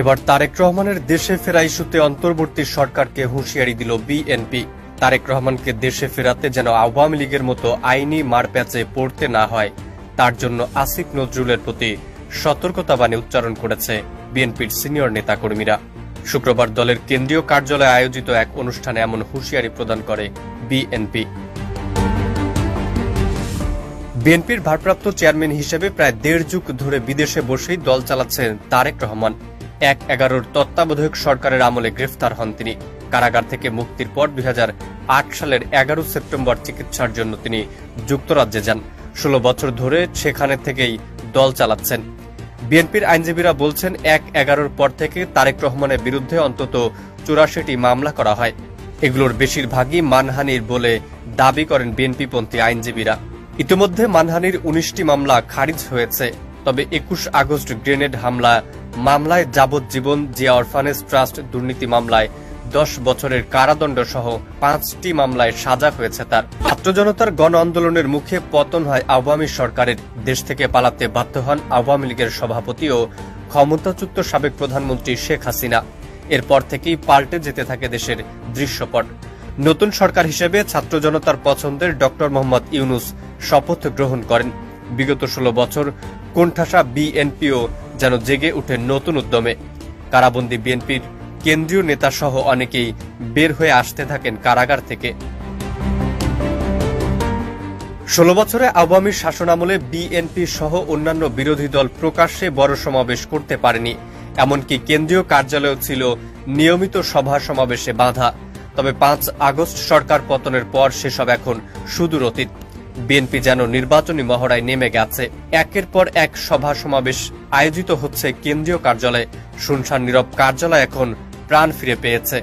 এবার তারেক রহমানের দেশে ফেরা ইস্যুতে অন্তর্বর্তী সরকারকে হুঁশিয়ারি দিল বিএনপি। তারেক রহমানকে দেশে ফেরাতে যেন আওয়ামী লীগের মতো আইনি মারপ্যাচে পড়তে না হয়, তার জন্য আসিফ নজরুলের প্রতি সতর্কতাবাণী উচ্চারণ করেছে বিএনপির সিনিয়র নেতাকর্মীরা। শুক্রবার দলের কেন্দ্রীয় কার্যালয়ে আয়োজিত এক অনুষ্ঠানে এমন হুঁশিয়ারি প্রদান করে বিএনপি। বিএনপির ভারপ্রাপ্ত চেয়ারম্যান হিসেবে প্রায় দেড় যুগ ধরে বিদেশে বসেই দল চালাচ্ছেন তারেক রহমান। এক এগারোর তত্ত্বাবধায়ক সরকারের আমলে গ্রেফতার হন তিনি। কারাগার থেকে মুক্তির পর দুই সালের এগারো সেপ্টেম্বর চিকিৎসার জন্য তিনি যুক্তরাজ্যে যান। ষোলো বছর ধরে সেখানে থেকেই দল চালাচ্ছেন। বিএনপির আইনজীবীরা বলছেন এক এগারোর পর থেকে তারেক রহমানের বিরুদ্ধে অন্তত চুরাশিটি মামলা করা হয়। এগুলোর বেশিরভাগই মানহানির বলে দাবি করেন বিএনপিপন্থী আইনজীবীরা। ইতিমধ্যে মানহানির উনিশটি মামলা খারিজ হয়েছে, তবে একুশ আগস্ট গ্রেনেড হামলা মামলায় যাবজ্জীবন জিয়া অরফানেজ ট্রাস্ট দুর্নীতি মামলায় দশ বছরের কারাদণ্ড সহ পাঁচটি মামলায় সাজা হয়েছে তার। ছাত্র জনতার গণ আন্দোলনের মুখে পতন হয় আওয়ামী সরকারের। দেশ থেকে পালাতে বাধ্য হন আওয়ামী লীগের সভাপতি ও ক্ষমতাচ্যুত সাবেক প্রধানমন্ত্রী শেখ হাসিনা। এরপর থেকেই পাল্টে যেতে থাকে দেশের দৃশ্যপট। নতুন সরকার হিসেবে ছাত্র জনতার পছন্দের ডক্টর মোহাম্মদ ইউনুস শপথ গ্রহণ করেন। বিগত ষোলো বছর কোণঠাসা বিএনপিও যেন জেগে ওঠে নতুন উদ্যমে। কারাবন্দী বিএনপির কেন্দ্রীয় নেতা সহ অনেকেই বের হয়ে আসতে থাকেন কারাগার থেকে। ষোলো বছরে আওয়ামী শাসনামলে বিএনপি সহ অন্যান্য বিরোধী দল প্রকাশ্যে বড় সমাবেশ করতে পারেনি। এমনকি কেন্দ্রীয় কার্যালয় ছিল নিয়মিত সভা সমাবেশে বাধা। তবে পাঁচ আগস্ট সরকার পতনের পর সেসব এখন সুদূর অতীত। বিএনপি যেন নির্বাচনী মহড়ায় নেমে গেছে। একের পর এক সভা সমাবেশ আয়োজিত হচ্ছে কেন্দ্রীয় কার্যালয়ে। শুনশান নীরব কার্যালয় এখন প্রাণ ফিরে পেয়েছে।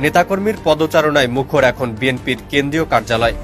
নেতাকর্মীর পদচারণায় মুখর এখন বিএনপির কেন্দ্রীয় কার্যালয়।